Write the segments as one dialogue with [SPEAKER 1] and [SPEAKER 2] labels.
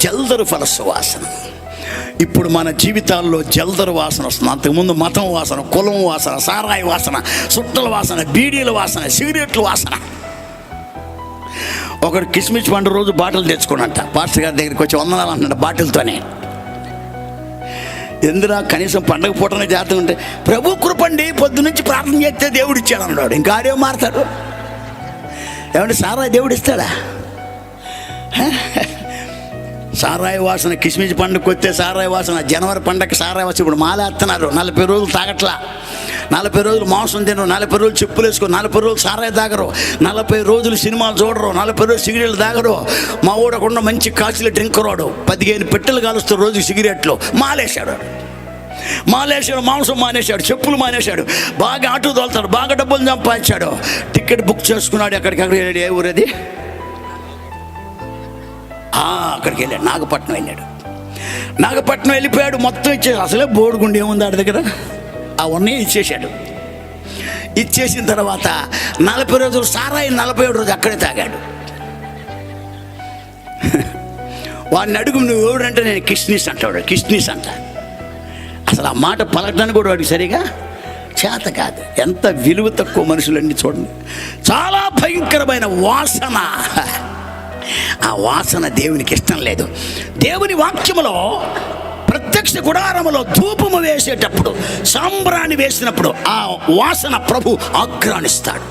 [SPEAKER 1] జల్దరు ఫల సువాసన ఇప్పుడు మన జీవితాల్లో జల్దరు వాసన వస్తుంది. అంతకుముందు మతం వాసన కులం వాసన సారాయి వాసన సుట్టల వాసన బీడీల వాసన సిగరెట్ల వాసన. ఒకడు కిస్మిస్ పండు రోజు బాటిల్ తెచ్చుకున్నట్ట పాస్టర్ గారి దగ్గరికి వచ్చి వందనాలు అంటున్నాడు బాటిల్తోనే. ఎందురా కనీసం పండగ పూటనే జాతకం ఉంటే ప్రభు కృపండి పొద్దు నుంచి ప్రార్థన చేస్తే దేవుడు ఇచ్చాడు అన్నాడు ఇంకా ఆడే మారుతాడు? ఏమంటే సారాయి దేవుడు ఇస్తాడా? సారాయి వాసన కిస్మిస్ పండుగకి వస్తే సారాయి వాసన జనవరి పండగకి సారాయి వాసన. ఇప్పుడు మాలేస్తున్నారు. నలభై రోజులు తాగట్లా. నలభై రోజులు మాంసం తినరు. నలభై రోజులు చెప్పులు వేసుకో నలభై రోజులు సారాయి తాగరు. నలభై రోజులు సినిమాలు చూడరు. నలభై రోజులు సిగరెట్లు తాగరు. మా ఊడకుండా మంచి కాసులు డ్రింక్ రాడు. పదిహేను పెట్టెలు కాలుస్తారు రోజు సిగరెట్లు మాలేశాడు. మాలేశాడు మాంసం మానేశాడు చెప్పులు మానేశాడు. బాగా ఆటో తోలుతాడు. బాగా డబ్బులు సంపాదించాడు. టికెట్ బుక్ చేసుకున్నాడు ఎక్కడికి అక్కడ ఏ ఊరేది అక్కడికి వెళ్ళాడు. నాగపట్నం వెళ్ళాడు. నాగపట్నం వెళ్ళిపోయాడు. మొత్తం ఇచ్చేసి అసలే బోడుగుండి ఏముంది ఆడి దగ్గర? అవన్నీ ఇచ్చేశాడు. ఇచ్చేసిన తర్వాత నలభై రోజులు సారాయి నలభై ఏడు రోజు అక్కడే తాగాడు. వాడిని అడుగు నువ్వు ఎవడంటే నేను కిస్నీస్ అంటాడు. కిస్నిస్ అంట. అసలు ఆ మాట పలకడానికి కూడా వాడికి సరిగా చేత కాదు. ఎంత విలువ తక్కువ మనుషులన్నీ చూడండి. చాలా భయంకరమైన వాసన. వాసన దేవునికి ఇష్టం లేదు. దేవుని వాక్యములో ప్రత్యక్ష గుడారములో ధూపము వేసేటప్పుడు సాంబ్రాణి వేసినప్పుడు ఆ వాసన ప్రభు ఆగ్రాణిస్తాడు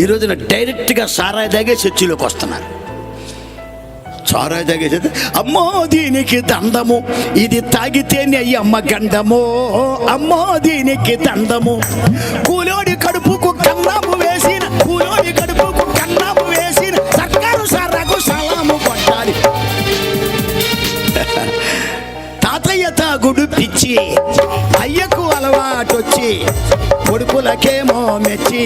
[SPEAKER 1] ఈ రోజున డైరెక్ట్గా సారాయి దాగే చర్చిలోకి వస్తున్నారు. సారాయి తాగేసేది అమ్మో దీనికి దండము ఇది తాగితేనే అమ్మ గండము అమ్మో దీనికి దండము కూలోడి కడుపుకు కన్నాము తాగుడు పిచ్చి. అయ్యకు అలవాటొచ్చి కొడుకులకేమో మెచ్చి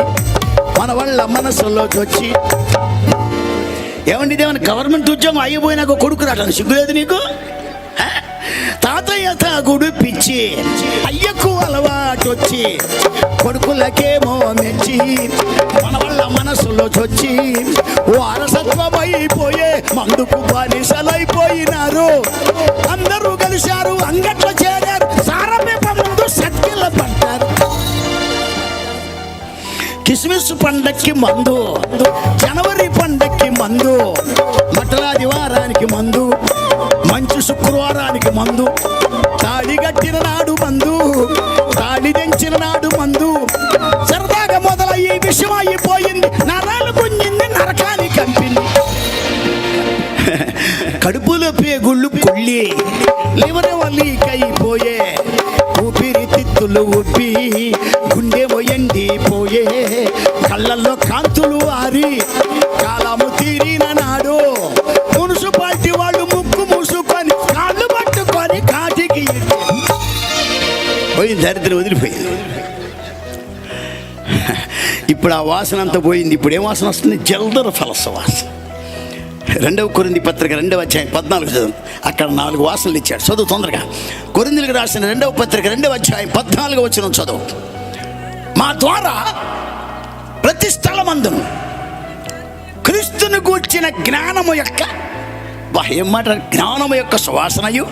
[SPEAKER 1] మన వాళ్ళ మనసులోకి వచ్చి ఏమండి ఇదేమన్నా గవర్నమెంట్ ఉద్యోగం అయిపోయినాక కొడుకు రావడానికి సిగ్గులేదు నీకు? తాతయ్య తాగుడు పిచ్చి అయ్యకు అలవాటు వచ్చి కొడుకులకేమో మెచ్చి మన వల్ల మనసులో చొచ్చి వారసత్వమైపోయే మందుకు బానిసలైపోయినారు. కలిశారు అంగట్లో చేరారు సారమేప ముందు సత్కిల పడ్డారు. కిస్మిస్ పండక్కి మందు జనవరి పండక్కి మందు మటలాది వారానికి మందు మంచి శుక్రవారానికి మందు తాళి కట్టిన నాడు మందు తాళి దించిన నాడు మందు సరదాగా మొదలయ్యి విషయం అయిపోయి ఊపిరితిత్తులు ఉప్పి మొయండి పోయే. కళ్ళల్లో కాంతులు ఆరి కాలము తీరిన నాడు మున్సిపాలిటీ వాళ్ళు ముక్కు మూసుకొని కాళ్ళు పట్టుకొని కాటికి పోయింది దరిద్రం వదిలిపోయింది. ఇప్పుడు ఆ వాసన అంతా పోయింది. ఇప్పుడు ఏం వాసన వస్తుంది? జల్దర ఫలస వాసన. రెండవ కొరింది పత్రిక రెండవ అధ్యాయం పద్నాలుగు చదువు. అక్కడ నాలుగు వాసనలు ఇచ్చాడు. చదువు తొందరగా. కొరిందులకు రాసిన రెండవ పత్రిక రెండవ అధ్యాయం పద్నాలుగు వచ్చిన చదువు. మా ద్వారా ప్రతి స్థలమందును క్రీస్తుని గూర్చిన జ్ఞానము యొక్క ఏం మాట? జ్ఞానము యొక్క సువాసనయు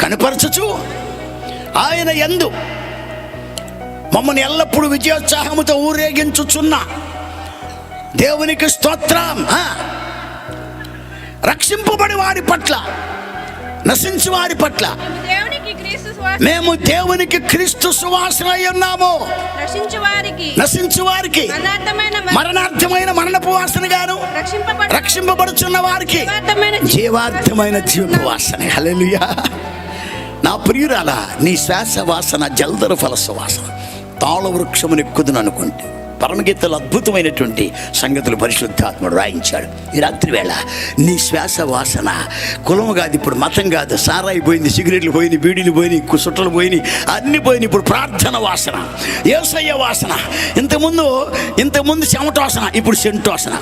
[SPEAKER 1] కనపరచచ్చు ఆయన ఎందు మమ్మల్ని ఎల్లప్పుడూ విజయోత్సాహముతో ఊరేగించుచున్న దేవునికి స్తోత్రం. రక్షింపబడి వారి పట్ల నశించి వారి పట్ల. మేము దేవునికి క్రీస్తు సువాసన అయి ఉన్నాము. నశించు వారికి. మరణార్థమైన మరణపు వాసన గాను
[SPEAKER 2] రక్షింపబడ
[SPEAKER 1] రక్షింపబడుచున్న వారికి
[SPEAKER 2] జీవార్థమైన
[SPEAKER 1] జీవపు వాసన. హల్లెలూయా. నా ప్రియురాల నీ శ్వాస వాసన జల్దరు ఫల సువాసన తాళ వృక్షమును ఎక్కుదును అనుకుంటే పరమగీతలు అద్భుతమైనటువంటి సంగతులు పరిశుద్ధాత్ముడు రాయించాడు. ఈ రాత్రి వేళ నీ శ్వాస వాసన కులము కాదు ఇప్పుడు మతం కాదు సారాయి పోయింది సిగరెట్లు పోయినాయి బీడీలు పోయినాయి కుసుట్టలు పోయినాయి అన్ని పోయినాయి ఇప్పుడు ప్రార్థన వాసన ఏసయ్య వాసన ఇంతకుముందు ఇంతకుముందు చెమట వాసన ఇప్పుడు సెంటు వాసన.